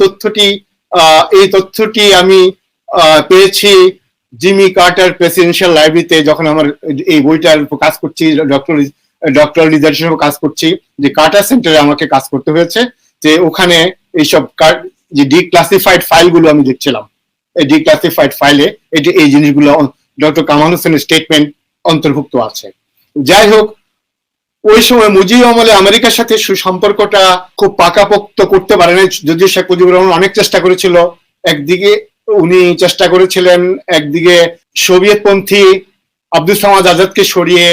তথ্যটি এই তথ্যটি আমি পেয়েছি জিমি কার্টার প্রেসিডেন্সিয়াল লাইব্রেরিতে যখন আমার এই বইটার কাজ করছি, ডক্টর ডক্টর হিসেবে কাজ করছি, যে কার্টার সেন্টারে আমাকে কাজ করতে হয়েছে, যে ওখানে এইসব যে ডিক্লাসিফাইড ফাইলগুলো আমি দেখছিলাম। এই ডিক্লাসিফাইড ফাইলে এই জিনিসগুলো ডক্টর কামাল হোসেনের স্টেটমেন্ট অন্তর্ভুক্ত আছে। যাই হোক ওই সময় মুজিব আমলে আমেরিকার সাথে সুসম্পর্কটা খুব পাকাপোক্ত করতে পারে নাই। যদিও শেখ মুজিবুর রহমান অনেক চেষ্টা করেছিল। একদিকে উনি চেষ্টা করেছিলেন, একদিকে সোভিয়েতপন্থী আব্দুল সামাদ আজাদকে সরিয়ে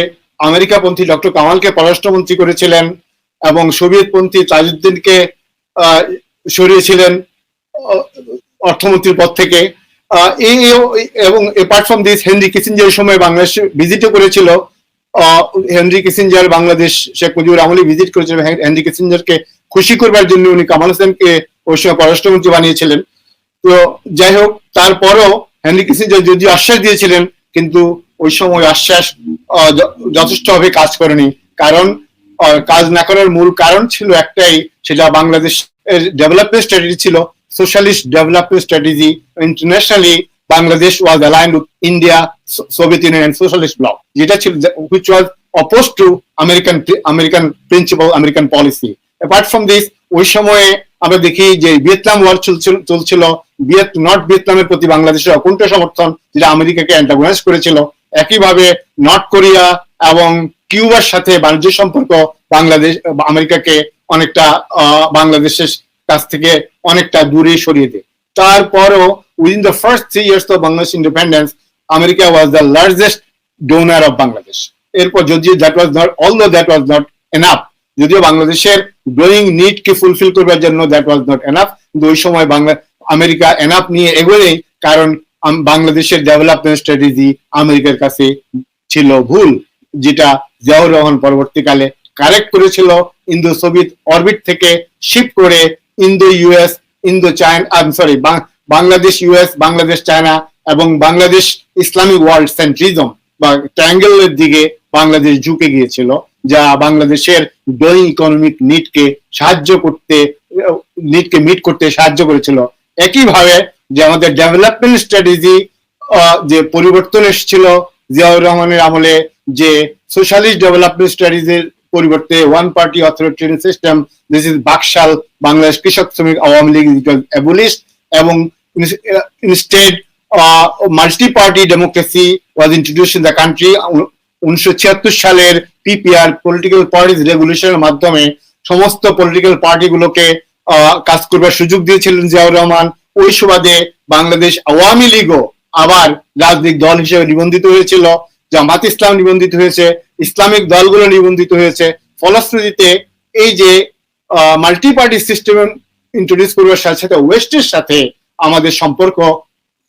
আমেরিকাপন্থী ডক্টর কামালকে পররাষ্ট্রমন্ত্রী করেছিলেন এবং সোভিয়েতপন্থী তাজউদ্দিনকে সরিয়েছিলেন অর্থমন্ত্রীর পদ থেকে। এবং apart from this Henry Kissinger সময় বাংলাদেশ ভিজিটও করেছিল। হেনরি কিসিঞ্জার, বাংলাদেশ শেখ মুজিবুর আমলি ভিজিট করেছিলেন হেন- হেনরি কিসিঞ্জারকে খুশি করবার জন্য উনি কামাল হোসেনকে ওই সময় পররাষ্ট্রমন্ত্রী বানিয়েছিলেন। তো যাই হোক, তারপরও হেনরি কিসিঞ্জার যদিও আশ্বাস দিয়েছিলেন, কিন্তু ওই সময় আশ্বাস যথেষ্টভাবে কাজ করেনি। কারণ কাজ না করার মূল কারণ ছিল একটাই, সেটা বাংলাদেশ ডেভেলপমেন্ট স্ট্র্যাটেজি ছিল socialist development strategy internationally aligned with India Soviet Union and socialist bloc যেটা ছিল which was oppose to American American principle American policy apart from this ওই সময়ে আমরা দেখি যে ভিয়েতনাম ওয়ার চলছিল ভিয়েত নর্থ ভিয়েতনামের প্রতি বাংলাদেশের অকুণ্ঠ সমর্থন, যেটা আমেরিকাকে অ্যান্টাগোনাইজ করেছিল। একইভাবে নর্থ কোরিয়া এবং কিউবার সাথে বাণিজ্য সম্পর্ক বাংলাদেশ, আমেরিকাকে অনেকটা বাংলাদেশের কাছ থেকে অনেকটা দূরে সরিয়ে দেয়। তারপরও within the first three years of Bangladesh independence America was the largest donor of Bangladesh এরপর যদিও that was not although that was not enough যদিও বাংলাদেশের গ্রোয়িং নিড কে ফুলফিল করবার জন্য দ্যাট ওয়াজ নট এনাফ কিন্তু ওই সময় বাংলা আমেরিকা এনাফ নিয়ে এগোলেই, কারণ বাংলাদেশের ডেভেলপমেন্ট স্ট্র্যাটেজি আমেরিকার কাছে ছিল ভুল, যেটা জিয়াউর রহমান পরবর্তীকালে কারেক্ট করেছিল ইন্দো সোভিয়েত অরবিট থেকে শিফট করে Indo US Indo China sorry Bangladesh US Bangladesh China এবং বাংলাদেশ ইসলামিক ওয়ার্ল্ড সেন্ট্রিজম বা ট্রায়াঙ্গেলের দিকে বাংলাদেশ ঝুঁকে গিয়েছিল, যা বাংলাদেশের গ্রোয়িং ইকোনমিক নিডকে সাহায্য করতে নিডকে মিট করতে সাহায্য করেছিল। একইভাবে যে আমাদের ডেভেলপমেন্ট স্ট্র্যাটেজি যে পরিবর্তন এসেছিল জিয়াউর রহমানের আমলে, যে সোশ্যালিস্ট ডেভেলপমেন্ট স্ট্র্যাটেজির পরিবর্তে one party authoritarian system this is BAKSAL Bangladesh Krishak Sramik Awami League এবং instead multi party democracy was introduce in the country উনিশশো ছিয়াত্তর সালের পিপিআর পলিটিক্যাল পার্টিজ রেগুলেশনের মাধ্যমে সমস্ত পলিটিক্যাল পার্টিগুলোকে কাজ করবার সুযোগ দিয়েছিলেন জিয়াউর রহমান। ওই সুবাদে বাংলাদেশ আওয়ামী লীগও আবার রাজনৈতিক দল হিসেবে নিবন্ধিত হয়েছিল। জামাত ইসলাম নিবন্ধিত হয়েছে, ইসলামিক দলগুলো নিবন্ধিত হয়েছে। ফলশ্রুতিতে এই যে মাল্টি পার্টি সিস্টেম ইন্ট্রোডিউস করবার সাথে সাথে, ওয়েস্টের সাথে আমাদের সম্পর্ক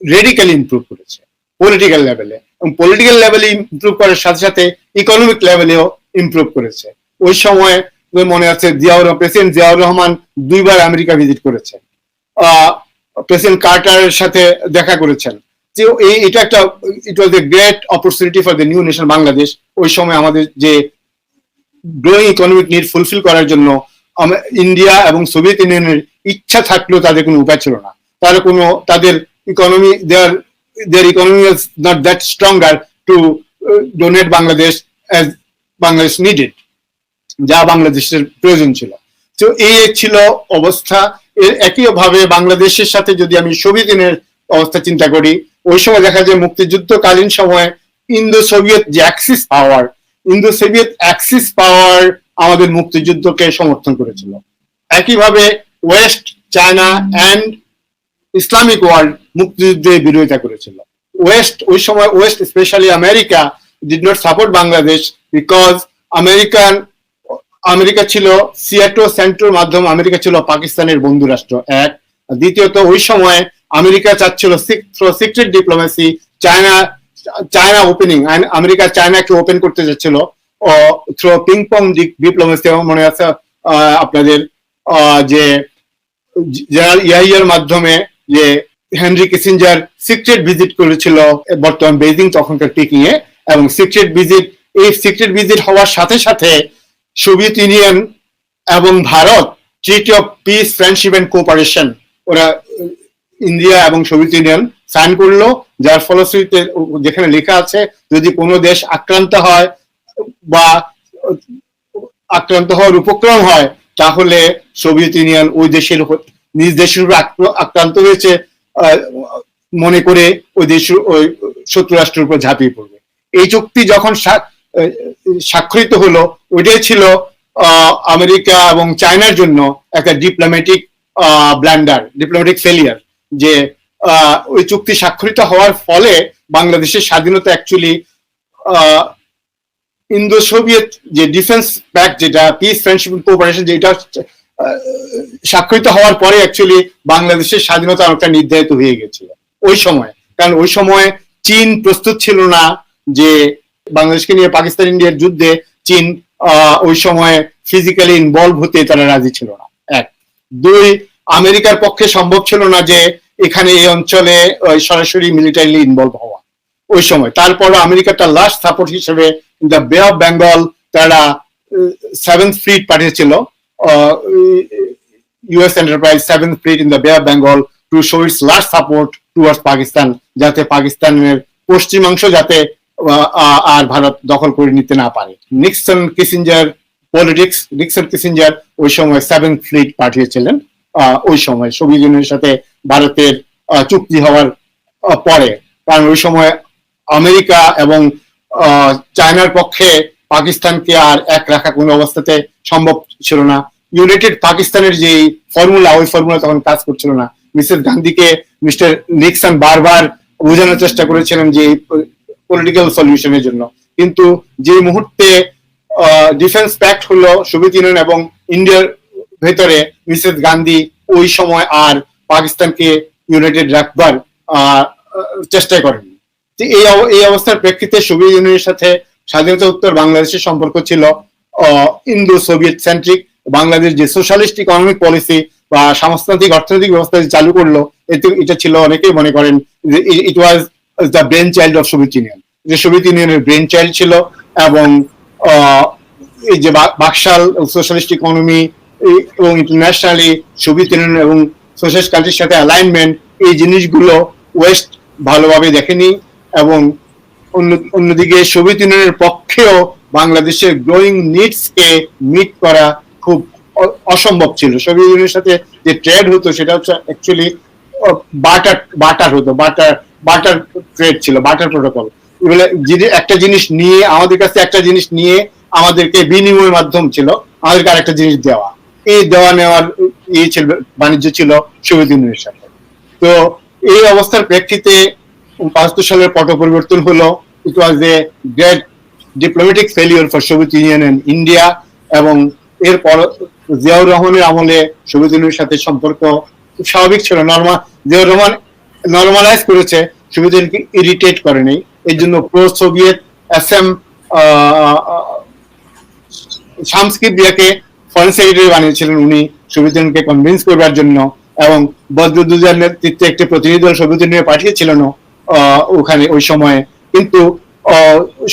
রেডিক্যালি ইমপ্রুভ করেছে পলিটিক্যাল লেভেলে এবং পলিটিক্যাল লেভেলে ইমপ্রুভ করার সাথে সাথে ইকোনমিক লেভেলেও ইমপ্রুভ করেছে। ওই সময় মনে আছে জিয়াউর প্রেসিডেন্ট জিয়াউর রহমান দুইবার আমেরিকা ভিজিট করেছেন। প্রেসিডেন্ট কার্টারের সাথে দেখা করেছেন। যে এই, এটা একটা it was a great opportunity for the new nation Bangladesh ওই সময় আমাদের যে গ্রোয়িং ইকোনমিক নিড ফুলফিল করার জন্য ইন্ডিয়া এবং সোভিয়েত ইউনিয়নের ইচ্ছা থাকলেও তাদের কোনো উপায় ছিল না। তার কোনো, তাদের economy their their economy was not that stronger to donate Bangladesh as Bangladesh needed যা বাংলাদেশের প্রয়োজন ছিল। তো এই ছিল অবস্থা। এর একইভাবে বাংলাদেশের সাথে যদি আমি সোভিয়েত ইউনিয়নের অবস্থা চিন্তা করি, ওই সময় দেখা যায় মুক্তিযুদ্ধকালীন সময়ে ইন্দো সোভিয়েত যে axis power Indo Soviet axis power আমাদের মুক্তিযুদ্ধকে সমর্থন করেছিল। একইভাবে west China and Islamic world মুক্তিযুদ্ধে বিরোধিতা করেছিল। ওয়েস্ট, ওই সময় west, specially America did not support Bangladesh because American, America ছিল সিয়াটো সেন্ট্রাল মাধ্যমে, আমেরিকা ছিল পাকিস্তানের বন্ধু রাষ্ট্র, এক। দ্বিতীয়ত, ওই সময় আমেরিকা চাচ্ছিল secret diplomacy China China opening America চায়নাকে open করতে যাচ্ছিল থ্রো পিং পং ডিপ্লোমেসি মনে আছে আপনাদের যে জেনারেল ইয়াহিয়ার মাধ্যমে যে হেনরি কিসিঞ্জার সিক্রেট ভিজিট করেছিল বর্তমান বেজিং তখনকার পিকিং এ এবং সিক্রেট ভিজিট, এই সিক্রেট ভিজিট হওয়ার সাথে সাথে সোভিয়েত ইউনিয়ন এবং Bharat treaty of peace, friendship and cooperation ওরা, ইন্ডিয়া এবং সোভিয়েত ইউনিয়ন সাইন করল, যার ফলশ্রুতিতে যেখানে লেখা আছে, যদি কোনো দেশ আক্রান্ত হয় বা আক্রান্ত হওয়ার উপক্রম হয়, তাহলে সোভিয়েত ইউনিয়ন ওই দেশের নিজ দেশের উপর আক্র- আক্রান্ত হয়েছে মনে করে ওই দেশ, ওই শত্রু রাষ্ট্রের উপর ঝাঁপিয়ে পড়বে। এই চুক্তি যখন স্বা- স্বাক্ষরিত হলো, ওইটাই ছিল আমেরিকা এবং চায়নার জন্য একটা ডিপ্লোম্যাটিক ব্ল্যান্ডার ডিপ্লোম্যাটিক ফেলিয়ার যে ওই চুক্তি স্বাক্ষরিত হওয়ার ফলে বাংলাদেশের স্বাধীনতা অ্যাকচুয়ালি ইন্দো সোভিয়েত যে ডিফেন্স প্যাক্ট যেটা পিস ফ্রেন্ডশিপ কোঅপারেশন যেটা স্বাক্ষরিত হওয়ার পরে অ্যাকচুয়ালি বাংলাদেশের স্বাধীনতা অনেকটা নির্ধারিত হয়ে গেছিল ওই সময়। কারণ ওই সময় চীন প্রস্তুত ছিল না যে বাংলাদেশকে নিয়ে পাকিস্তান ইন্ডিয়ার যুদ্ধে চীন ওই সময় ফিজিক্যালি ইনভলভ হতে তারা রাজি ছিল না। এক। দুই, আমেরিকার পক্ষে সম্ভব ছিল না যে এখানে এই অঞ্চলে সরাসরি মিলিটারিলি ইনভলভ হওয়া। ওই সময়। তারপর আমেরিকা তার লাস্ট সাপোর্ট হিসেবে দ্য বে অফ বেঙ্গল তারা সেভেন্থ ফ্লিট পাঠিয়েছিল। US Enterprise seventh fleet in the Bay of Bengal to show its last support towards Pakistan যাতে পাকিস্তানের পশ্চিমাংশ যাতে আর ভারত দখল করে নিতে না পারে। Nixon Kissinger politics Nixon Kissinger ওই সময় সেভেন্থ ফ্লিট পাঠিয়েছিলেন। ওই সময় সোভিয়েত সাথে ভারতের চুক্তি হওয়ার পরে। কারণ ওই সময় আমেরিকা এবং চায়নার পক্ষে পাকিস্তানকে আর এক রাখা কোনো অবস্থাতে সম্ভব ছিল না। ইউনাইটেড পাকিস্তানের যে ফর্মুলা ওই ফর্মুলা তখন কাজ করছিল না। মিসেস গান্ধীকে মিস্টার নিক্সন বারবার বোঝানোর চেষ্টা করেছিলেন যে পলিটিক্যাল সলিউশনের জন্য। কিন্তু যে মুহূর্তে ডিফেন্স প্যাক্ট হলো সোভিয়েত ইউনিয়ন এবং ইন্ডিয়ার ভেতরে মিসেস গান্ধী ওই সময় আর পাকিস্তানকে ইউনাইটেড রাখবার চেষ্টা করেন এই অবস্থার প্রেক্ষিতে সোভিয়েত ইউনিয়নের সাথে স্বাধীনতা উত্তর বাংলাদেশের সম্পর্ক ছিল ইন্দো সোভিয়েত সেন্ট্রিক বাংলাদেশ যে সোশ্যালিস্ট ইকোনমিক পলিসি বা সামস্তান্ত্রিক অর্থনৈতিক ব্যবস্থা চালু করল, এতে এটা ছিল অনেকেই মনে করেন যে it was the brain child of Soviet Union যে সোভিয়েত ইউনিয়নের ব্রেন চাইল্ড ছিল এবং এই যে বাকশাল সোশ্যালিস্ট ইকোনমি এবং ইন্টারন্যাশনালি সোভিয়েত ইউনিয়ন এবং সোশ্যালিস্ট কান্ট্রির সাথে অ্যালাইনমেন্ট এই জিনিসগুলো ওয়েস্ট ভালোভাবে দেখেনি এবং অন্যদিকে সোভিয়েত ইউনিয়নের পক্ষেও বাংলাদেশের গ্রোয়িং নিডস কে মিট করা খুব অসম্ভব ছিল। সোভিয়েত ইউনিয়নের সাথে যে ট্রেড হতো, সেটা হচ্ছে অ্যাকচুয়ালি বাটার বাটার হতো বাটার বাটার ট্রেড ছিল বাটার প্রোটোকল একটা জিনিস নিয়ে, আমাদের কাছে একটা জিনিস নিয়ে আমাদেরকে বিনিময় মাধ্যম ছিল, আমাদেরকে আরেকটা জিনিস দেওয়া। এই দেওয়া নেওয়ার ইয়ে ছিল, বাণিজ্য ছিল সোভিয়েত ইউনিয়নের সাথে। তো এই অবস্থার প্রেক্ষিতে পাঁচত্তর সালের পট পরিবর্তন হলো it was a great diplomatic failure for Soviet Union and India এবং এরপর জিয়াউর রহমানের আমলে সোভিয়েত ইউনিয়নের সাথে সম্পর্ক স্বাভাবিক ছিল। নর্মাল জিয়াউর রহমান নর্মালাইজ করেছে সোভিয়েত ইউনিয়নকে ইরিটেট করেনি এর জন্য প্রো সোভিয়েত এস এম শামস্কির দিয়াকে ফরেন সেক্রেটারি বানিয়েছিলেন উনি। সোভিয়েত ইউনিয়নকে কনভিন্স করবার জন্য এবং বদরুদ্দোজার নেতৃত্বে একটি প্রতিনিধি দল সোভিয়েত ইউনিয়নে পাঠিয়েছিলেন আহ, ওখানে ওই সময়ে। কিন্তু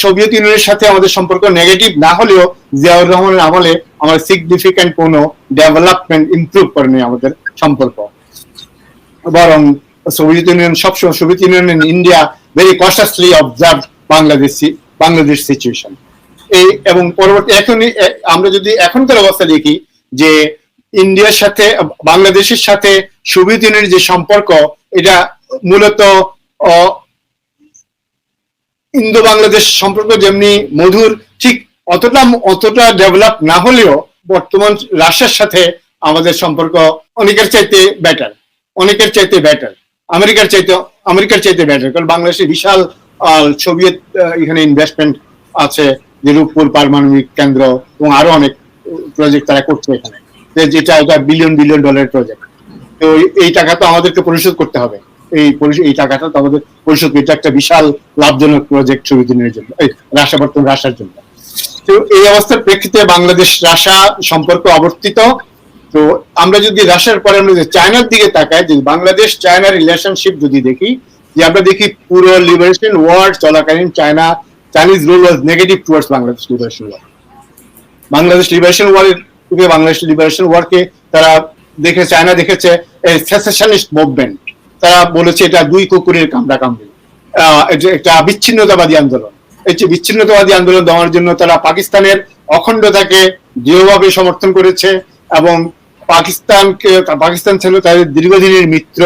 সোভিয়েত ইউনিয়নের সাথে আমাদের সম্পর্ক নেগেটিভ না হলেও জিয়াউর রহমানের আমলে আমার সিগনিফিক্যান্ট কোনো ডেভেলপমেন্ট ইমপ্রুভ করেনি আমাদের সম্পর্ক। বরং সোভিয়েত ইউনিয়ন, সবসময় Soviet Union in India very consciously observe Bangladesh Bangladesh situation এই এবং পরবর্তী এখন আমরা যদি এখনকার অবস্থা দেখি যে ইন্ডিয়ার সাথে, বাংলাদেশের সাথে সোভিয়েত ইউনিয়নের যে সম্পর্ক, এটা মূলত ইন্দো বাংলাদেশ সম্পর্ক যেমনি মধুর, ঠিক অতটা অতটা ডেভেলপ না হলেও বর্তমান রাশিয়ার সাথে আমাদের সম্পর্ক অনেকের চাইতে বেটার অনেকের চাইতে বেটার আমেরিকার চাইতে আমেরিকার চাইতে বেটার কারণ বাংলাদেশে বিশাল সোভিয়েত এখানে ইনভেস্টমেন্ট আছে যে রূপপুর পারমাণবিক কেন্দ্র এবং আরও অনেক প্রজেক্ট তারা করছে এখানে। যেটা এটা বিলিয়ন বিলিয়ন ডলারের প্রজেক্ট তো এই টাকা তো আমাদেরকে পরিশোধ করতে হবে। এই এই টাকাটা আমাদের পরিশোধ এটা একটা বিশাল লাভজনক প্রজেক্ট ইউনিয়নের জন্য, এই রাশিয়া বর্তমান জন্য। তো এই অবস্থার প্রেক্ষিতে বাংলাদেশ রাশিয়া সম্পর্ক অবর্তিত তো আমরা যদি রাশিয়ার পরে আমরা যদি চায়নার দিকে তাকাই যে বাংলাদেশ চায়না রিলেশনশিপ যদি দেখি, যে আমরা দেখি পুরো লিবারেশন ওয়ার চলাকালীন China Chinese rule was negative towards Bangladesh liberation war Bangladesh liberation war থেকে বাংলাদেশ লিবারেশন ওয়ারকে তারা দেখে, চায়না দেখেছে সেসেশনিস্ট মুভমেন্ট তারা বলেছে এটা দুই কুকুরের কামড়া কামড়ি একটা বিচ্ছিন্নতাবাদী আন্দোলন। এই যে বিচ্ছিন্নতাবাদী আন্দোলন দেওয়ার জন্য তারা পাকিস্তানের অখণ্ডতাকে দৃঢ়ভাবে সমর্থন করেছে এবং পাকিস্তানকে, পাকিস্তান ছিল তাদের দীর্ঘদিনের মিত্র।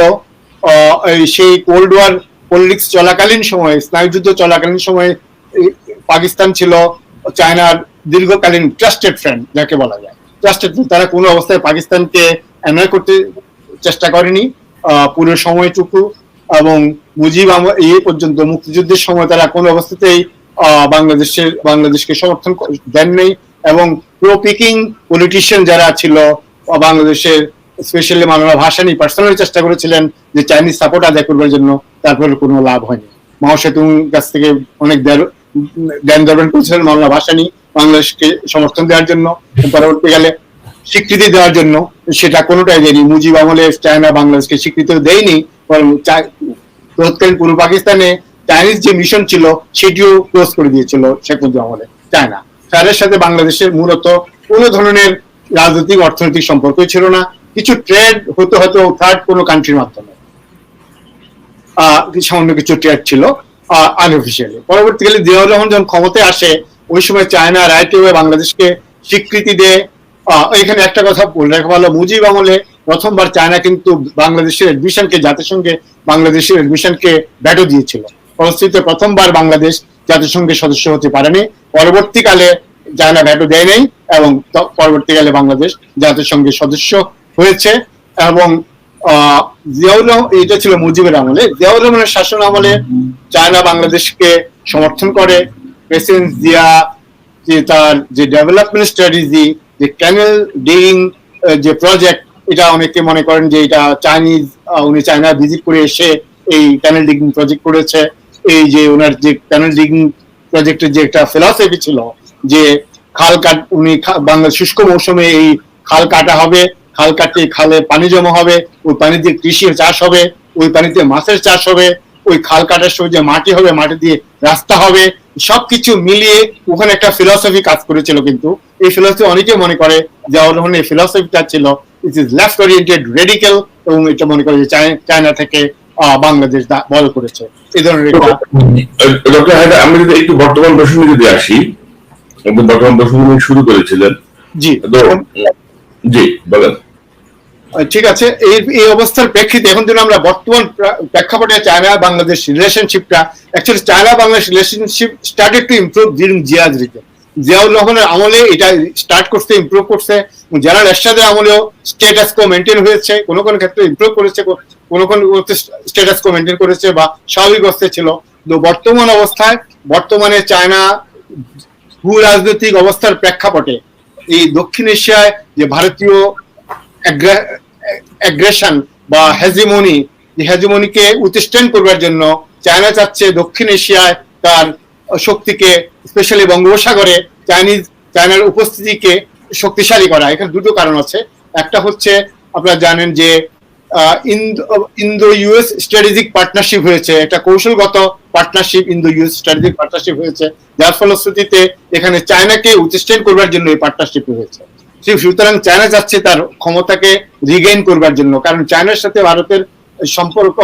সেই কোল্ড ওয়ার পলিটিক্স চলাকালীন সময়ে, স্নায়ুযুদ্ধ চলাকালীন সময়ে পাকিস্তান ছিল চায়নার দীর্ঘকালীন ট্রাস্টেড ফ্রেন্ড যাকে বলা যায়। ট্রাস্টেড তারা কোনো অবস্থায় পাকিস্তানকে অ্যানয় করতে চেষ্টা করেনি। পুরো সময়টুকু এবং মুজিব এই পর্যন্ত মুক্তিযুদ্ধের সময় তারা কোনো অবস্থাতেই বাংলাদেশের, বাংলাদেশকে সমর্থন দেন দেননি এবং প্রো পিকিং পলিটিশিয়ান যারা ছিল বাংলাদেশের স্পেশালি মাওলানা ভাসানি পার্সোনালি চেষ্টা করেছিলেন যে চাইনিজ সাপোর্ট আদায় করবার জন্য, তারপরে কোনো লাভ হয়নি। মাও সেতুং কাছ থেকে অনেক জ্ঞান দর্পণ করেছিলেন মাওলানা ভাসানি বাংলাদেশকে সমর্থন দেওয়ার জন্য। পরবর্তীকালে স্বীকৃতি দেওয়ার জন্য, সেটা কোনোটাই দেয়নি। মুজিব আমলে চায়না বাংলাদেশকে স্বীকৃতি দেয়নি তৎকালীন পূর্ব পাকিস্তানে চাইনিজ যে মিশন ছিল, সেটিও ক্লোজ করে দিয়েছিল শেখ মুজিব আমলে চায়না। তাদের সাথে বাংলাদেশের মূলত কোনো ধরনের রাজনৈতিক, অর্থনৈতিক সম্পর্কই ছিল না। কিছু ট্রেড হতে হতো থার্ড কোনো কান্ট্রির মাধ্যমে। সামান্য কিছু ট্রেড ছিল আনঅফিসিয়ালি পরবর্তীকালে জিয়াউর রহমান যখন ক্ষমতায় আসে, ওই সময় চায়না রাইট বাংলাদেশকে স্বীকৃতি দেয় এখানে একটা কথা বলে রাখা ভালো। মুজিব আমলে প্রথমবার চায়না কিন্তু বাংলাদেশের এডমিশনকে জাতিসংঘে বাংলাদেশের এডমিশনকে ব্যাটো দিয়েছিল। ফলশ্রুতিতে প্রথমবার বাংলাদেশ জাতিসংঘের সদস্য হতে পারেনি। পরবর্তীকালে চায়না ভ্যাটো দেয় নাই এবং পরবর্তীকালে বাংলাদেশ জাতিসংঘের সদস্য হয়েছে এবং আহ, জিয়াউর এটা ছিল মুজিবের আমলে। জিয়াউর রহমানের শাসন আমলে চায়না বাংলাদেশকে সমর্থন করে। প্রেসিডেন্ট জিয়া যে তার যে ডেভেলপমেন্ট স্ট্র্যাটেজি যে ক্যানেল ডিগিং যে প্রজেক্ট এটা অনেকে মনে করেন যে এটা চাইনিজ উনি চায়না ভিজিট করে এসে এই ক্যানেল ডিগিং প্রজেক্ট করেছে। এই যে ওনার যে ক্যানেল ডিগিং প্রজেক্টের যে একটা ফিলসফি ছিল যে খাল কাট, উনি বাংলা শুষ্ক মৌসুমে এই খাল কাটা হবে, খাল কাটলে খালে পানি জমা হবে, ওই পানি দিয়ে কৃষির চাষ হবে, ওই পানিতে মাছের চাষ হবে, ওই খাল কাটার সময় যে মাটি হবে, মাটি দিয়ে রাস্তা হবে, সবকিছু মিলিয়ে ওখানে একটা ফিলসফি কাজ করেছিল কিন্তু। এই ফিলসফি অনেকে মনে করে যে রহমান এই ফিলসফিটা ছিল it is left oriented radical এবং এটা মনে করে যে চায়না থেকে বাংলাদেশ বড় করেছে। এই ধরনের ডক্টর হায়দার আমরা যদি একটু বর্তমান প্রসঙ্গে যদি আসি বর্তমান প্রসঙ্গ শুরু করেছিলেন। জি। জি বলেন। ঠিক আছে এই এই অবস্থার প্রেক্ষিতে এখন যদি আমরা বর্তমান প্রেক্ষাপটে China Bangladesh রিলেশনশিপটা actually China Bangladesh relationship started to improve during Zia's regime Ziaur রহমানের আমলে এটা স্টার্ট করছে ইমপ্রুভ করছে জেনারেল এরশাদের আমলেও স্টেটাস কো মেনটেন হয়েছে, কোন কোন ক্ষেত্রে ইমপ্রুভ করেছে, কোন কোন স্টেটাস কো মেনটেন করেছে বা স্বাভাবিক অবস্থায় ছিল। তো বর্তমান অবস্থায়, বর্তমানে চায়না ভূ রাজনৈতিক অবস্থার প্রেক্ষাপটে এই দক্ষিণ এশিয়ায় যে ভারতীয় অ্যাগ্রেশন বা হেজিমনি হেজিমনিকে উত্তিষ্টান করবার জন্য চায়না চাচ্ছে দক্ষিণ এশিয়ায় তার শক্তিকে স্পেশালি বঙ্গোপসাগরে চাইনিজ চায়নার উপস্থিতিকে শক্তিশালী করা। এখানে দুটো কারণ আছে। একটা হচ্ছে, আপনারা জানেন যে ইন্দো ইউএস স্ট্র্যাটেজিক পার্টনারশিপ হয়েছে। একটা কৌশলগত partnership Indo US strategic partnership হয়েছে। যার ফলশ্রুতিতে এখানে চায়নাকে উত্তিষ্টান করবার জন্য এই পার্টনারশিপ হয়েছে। সুতরাং চায়না যাচ্ছে তার ক্ষমতাকে রিগেইন করবার জন্য। কারণ চায়নার সাথে ভারতের সম্পর্ক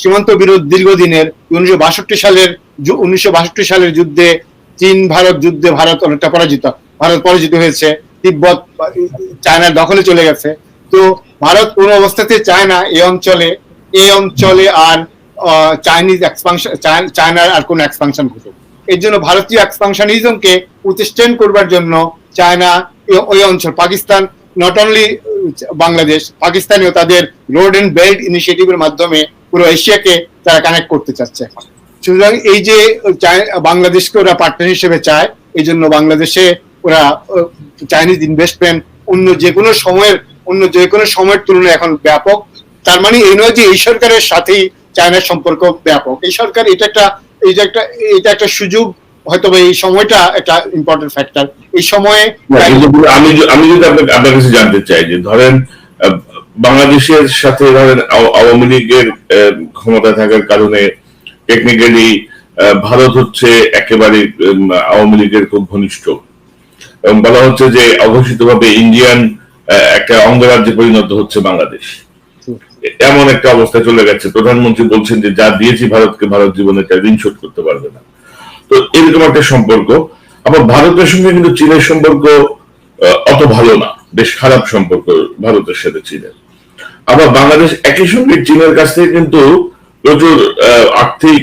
সীমান্ত বিরোধ দীর্ঘদিনের উনিশশো বাষট্টি সালের উনিশশো বাষট্টি সালের যুদ্ধে চীন, ভারত যুদ্ধে ভারত অনেকটা পরাজিত, ভারত পরাজিত হয়েছে, তিব্বত চায়নার দখলে চলে গেছে। তো ভারত কোন অবস্থাতে চায় না এই অঞ্চলে এই অঞ্চলে আর চাইনিজ এক্সপানশন চায়নার আর কোন এক্সপানশন ঘটুক। এর জন্য ভারতীয় এক্সপানশনিজমকে প্রতিষ্ঠান করবার জন্য চায়না ওই অঞ্চল, পাকিস্তান নট অনলি বাংলাদেশ, পাকিস্তানিও তাদের রোড এন্ড বেল্ট ইনিশিয়েটিভের মাধ্যমে পুরো এশিয়াকে তারা কানেক্ট করতে চাচ্ছে। এখন সুতরাং এই যে বাংলাদেশকে ওরা পার্টনার হিসেবে চায় এই জন্য বাংলাদেশে ওরা চাইনিজ ইনভেস্টমেন্ট অন্য যে কোনো সময়ের অন্য যে কোনো সময়ের তুলনায় এখন ব্যাপক। তার মানে এই নয় যে এই সরকারের সাথেই চায়নার সম্পর্ক ব্যাপক। এই সরকার এটা একটা এটা একটা এটা একটা সুযোগ হয়তো এই সময়টা একটা ইম্পর্টেন্ট ফ্যাক্টর এই সময়ে আমি আমি যদি আপনাকে আপনার কাছে জানতে চাই যে ধরেন বাংলাদেশের সাথে ধরেন আওয়ামী লীগের আহ, ক্ষমতায় থাকার কারণে টেকনিক্যালি ভারত হচ্ছে একেবারে আওয়ামী লীগের খুব ঘনিষ্ঠ। এবং বলা হচ্ছে যে অঘোষিতভাবে ইন্ডিয়ান একটা অঙ্গরাজ্যে পরিণত হচ্ছে বাংলাদেশ। এমন একটা অবস্থায় চলে গেছে। প্রধানমন্ত্রী বলছেন যে যা দিয়েছি ভারতকে, ভারত জীবনে তার ঋণ শোধ করতে পারবে না। তো এরকম একটা সম্পর্ক। আবার ভারতের সঙ্গে কিন্তু চীনের সম্পর্ক অত ভালো না। বেশ খারাপ সম্পর্ক ভারতের সাথে চীনের। আবার বাংলাদেশ একই সঙ্গে চীনের কাছ থেকে কিন্তু প্রচুর আর্থিক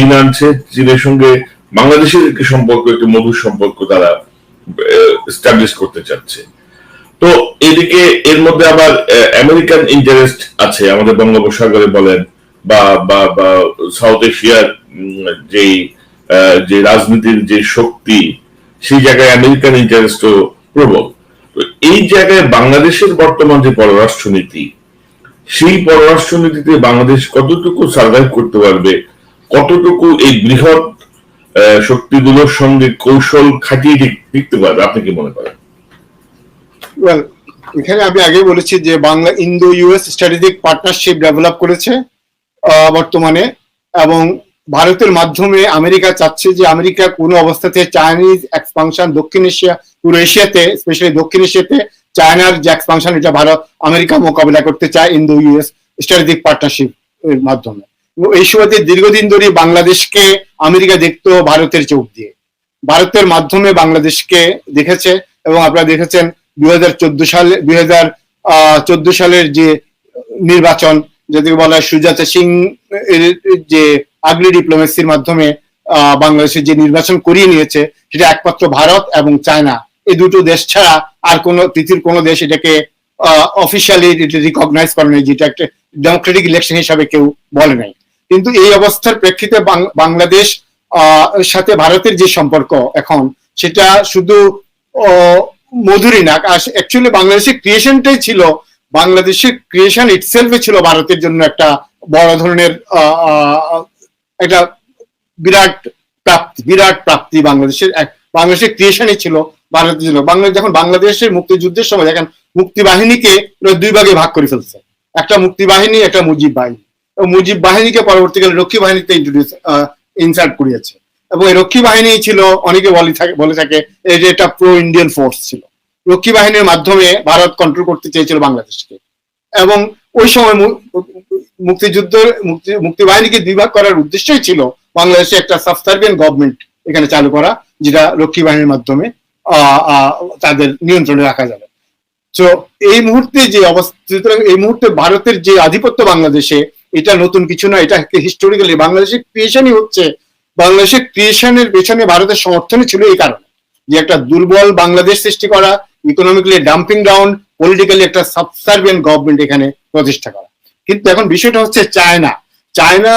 ঋণ আনছে চীনের সঙ্গে। বাংলাদেশের একটি সম্পর্ক, একটি মধুর সম্পর্ক তারা এস্টাবলিশ করতে চাচ্ছে। তো এদিকে এর মধ্যে আবার আমেরিকান ইন্টারেস্ট আছে। আমাদের বঙ্গোপসাগরে বলেন বা বা বা সাউথ এশিয়ার যেই যে রাজনীতির যে শক্তি, সেই জায়গায় আমেরিকান ইন্টারেস্টও প্রবল। এই জায়গায় বাংলাদেশের বর্তমান যে পররাষ্ট্রনীতি সেই পররাষ্ট্রনীতিতে বাংলাদেশ কতটুকু সার্ভাইভ করতে পারবে, কতটুকু এই বৃহৎ শক্তিগুলোর সঙ্গে কৌশল খাটিয়ে টিকতে পারবে। আপনি কি মনে করেন? এখানে আমি আগে বলেছি যে Bangla Indo US strategic partnership develop করেছে বর্তমানে, এবং ভারতের মাধ্যমে আমেরিকা চাচ্ছে যে আমেরিকা কোনো অবস্থাতে চাইনিজ এক্সপানশন দক্ষিণ এশিয়া, পুরো এশিয়াতে স্পেশালি দক্ষিণ এশিয়াতে চায়নার যে এক্সপানশন এটা ভারত আমেরিকা মোকাবিলা করতে চায় ইন্দো ইউএস স্ট্র্যাটেজিক পার্টনারশিপ এর মাধ্যমে। এই সময়তে দীর্ঘদিন ধরে বাংলাদেশকে আমেরিকা দেখতো ভারতের চোখ দিয়ে। ভারতের মাধ্যমে বাংলাদেশকে দেখেছে এবং আপনারা দেখেছেন দুই হাজার চোদ্দ সালে দুই হাজার চোদ্দ সালের যে নির্বাচন যাদেরকে বলা হয় সুজাতা সিং এর যে আগলি ডিপ্লোমেসির মাধ্যমে আহ, বাংলাদেশের যে নির্বাচন করিয়ে নিয়েছে সেটা একমাত্র ভারত এবং চায়না এই দুটো দেশ ছাড়া আর কোন পৃথিবীর কোনো দেশ এটাকে অফিসিয়ালি রিকগনাইজ করে নাই যেটা একটা ডেমোক্রেটিক ইলেকশন হিসাবে কেউ বলে নাই। কিন্তু এই অবস্থার প্রেক্ষিতে বাংলাদেশ সাথে ভারতের যে সম্পর্ক এখন সেটা শুধু আহ, মধুরই না অ্যাকচুয়ালি বাংলাদেশের ক্রিয়েশনটাই ছিল বাংলাদেশের ক্রিয়েশন ইটসেলফে ছিল ভারতের জন্য একটা বড় ধরনের একটা বিরাট প্রাপ্তি বিরাট প্রাপ্তি বাংলাদেশের বাংলাদেশের ক্রিয়েশনই ছিল। ভারতের জন্য। বাংলাদেশ যখন বাংলাদেশের মুক্তিযুদ্ধের সময় দেখেন মুক্তি বাহিনীকে দুই ভাগে ভাগ করে ফেলছে। একটা মুক্তি বাহিনী একটা মুজিব বাহিনী। মুজিব বাহিনীকে পরবর্তীকালে রক্ষী বাহিনীতে ইন্ট্রোডিউস ইনসার্ট করিয়েছে। এবং এই রক্ষী বাহিনী ছিল, অনেকে বলে থাকে বলে এই যে এটা প্রো ইন্ডিয়ান ফোর্স ছিল। রক্ষী বাহিনীর মাধ্যমে ভারত কন্ট্রোল করতে চেয়েছিল বাংলাদেশকে। এবং ওই সময় মুক্তিযুদ্ধ মুক্তি বাহিনীকে বিভাগ করার উদ্দেশ্যই ছিল বাংলাদেশে একটা সাবসার্ভিয়েন্ট গভর্নমেন্ট এখানে চালু করা, যেটা রক্ষী বাহিনীর মাধ্যমে তাদের নিয়ন্ত্রণে রাখা যাবে। তো এই মুহূর্তে যে অবস্থা, সুতরাং এই মুহূর্তে ভারতের যে আধিপত্য বাংলাদেশে, এটা নতুন কিছু না, এটা হিস্টোরিক্যালি বাংলাদেশের ক্রিয়েশনই হচ্ছে, বাংলাদেশের ক্রিয়েশনের পেছনে ভারতের সমর্থনই ছিল এই কারণে। যে একটা দুর্বল বাংলাদেশ সৃষ্টি করা ইকোনমিক্যালি ডাম্পিং ডাউন পলিটিক্যালি একটা সাবসার্ভিয়েন্ট গভর্নমেন্ট এখানে প্রতিষ্ঠা করা। কিন্তু এখন বিষয়টা হচ্ছে China. China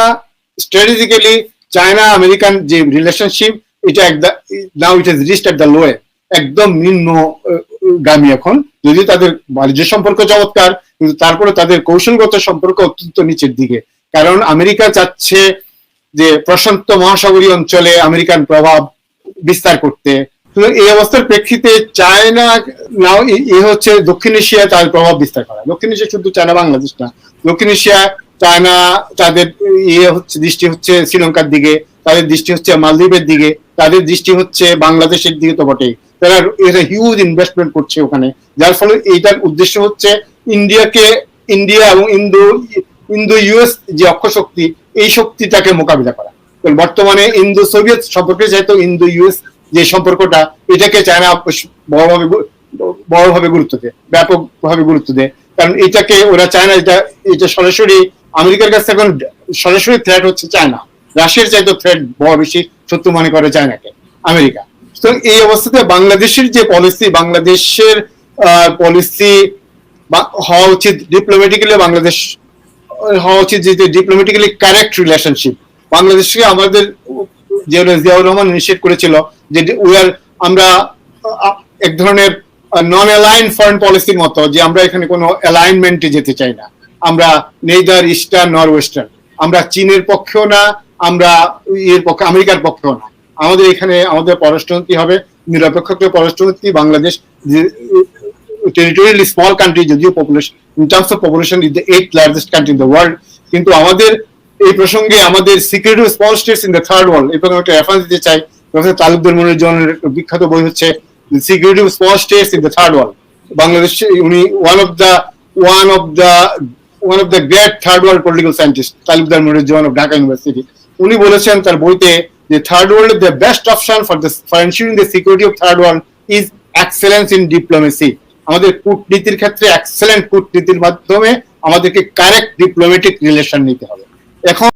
strategically China American যে রিলেশনশিপ এটা now it is rest at the low একদম নিম্ন গামী এখন। যদি তাদের বাণিজ্য সম্পর্ক চমৎকার, কিন্তু তারপরে তাদের কৌশলগত সম্পর্ক অত্যন্ত নিচের দিকে। কারণ আমেরিকা চাচ্ছে যে প্রশান্ত মহাসাগরীয় অঞ্চলে আমেরিকান প্রভাব বিস্তার করতে। এই অবস্থার প্রেক্ষিতে চায়না নাও এ হচ্ছে দক্ষিণ এশিয়া তার প্রভাব বিস্তার করা। দক্ষিণ এশিয়া শুধু চায়না, বাংলাদেশ না। দক্ষিণ এশিয়া, চায়না তাদের ইয়ে হচ্ছে, দৃষ্টি হচ্ছে শ্রীলঙ্কার দিকে, তাদের দৃষ্টি হচ্ছে মালদ্বীপের দিকে, তাদের দৃষ্টি হচ্ছে বাংলাদেশের দিকে তো বটেই। তারা এটা হিউজ ইনভেস্টমেন্ট করছে ওখানে। যার ফলে এইটার উদ্দেশ্য হচ্ছে ইন্ডিয়াকে, ইন্ডিয়া এবং ইন্দো ইন্দো ইউএস যে অক্ষ শক্তি, এই শক্তিটাকে মোকাবিলা করা। বর্তমানে ইন্দো সোভিয়েত সম্পর্কে যেহেতু ইন্দো ইউএস যে সম্পর্কটা, এটাকে চায়না বড়ভাবে বড়ভাবে গুরুত্ব দেয়, ব্যাপকভাবে গুরুত্ব দেয়। কারণ এটাকে ওরা চায়না, এটা এটা সরাসরি আমেরিকার কাছে এখন সরাসরি থ্রেট হচ্ছে চায়না। রাশিয়ার চাইতে থ্রেট বড় বেশি, শত্রু মনে করে চায়নাকে, আমেরিকা। তো এই অবস্থাতে বাংলাদেশের যে পলিসি বাংলাদেশের পলিসি হওয়া উচিত ডিপ্লোম্যাটিক্যালি বাংলাদেশ হওয়া উচিত যে ডিপ্লোম্যাটিক্যালি কারেক্ট রিলেশনশিপ বাংলাদেশকে আমাদের জিয়াউর রহমান নিষেধ করেছিল যে উই আর আমরা এক ধরনের নন অ্যালাইন ফরেন পলিসির মতো যে আমরা এখানে কোনো অ্যালাইনমেন্টে যেতে চাই না। আমরা নেইদার ইস্টার্ন নর ওয়েস্টার্ন আমরা চীনের পক্ষেও না, আমরা ইয়ের পক্ষে, আমেরিকার পক্ষেও না। আমাদের এখানে আমাদের পররাষ্ট্রনীতি হবে নিরপেক্ষ পররাষ্ট্রনীতি, বাংলাদেশ টেরিটোরিয়ালি স্মল কান্ট্রি যদিও population in terms of population is the eight largest country in the world কিন্তু আমাদের এই প্রসঙ্গে আমাদের secret of small states in the third world প্রসঙ্গে একটা রেফারেন্স দিতে চাই, প্রফেসর তালুকদার মনির জনের বিখ্যাত বই হচ্ছে security of small states in the third world Bangladesh, উনি one of the one of the one of the great third world political scientist Talukdar Maniruzzaman of Dhaka university উনি বলেছেন তার বইতে যে third world the best option for the for ensuring the security of third world is excellence in diplomacy আমাদের কূটনীতির ক্ষেত্রে excellent কূটনীতির মাধ্যমে আমাদেরকে কারেক্ট ডিপ্লোমেটিক রিলেশন নিতে হবে। এখন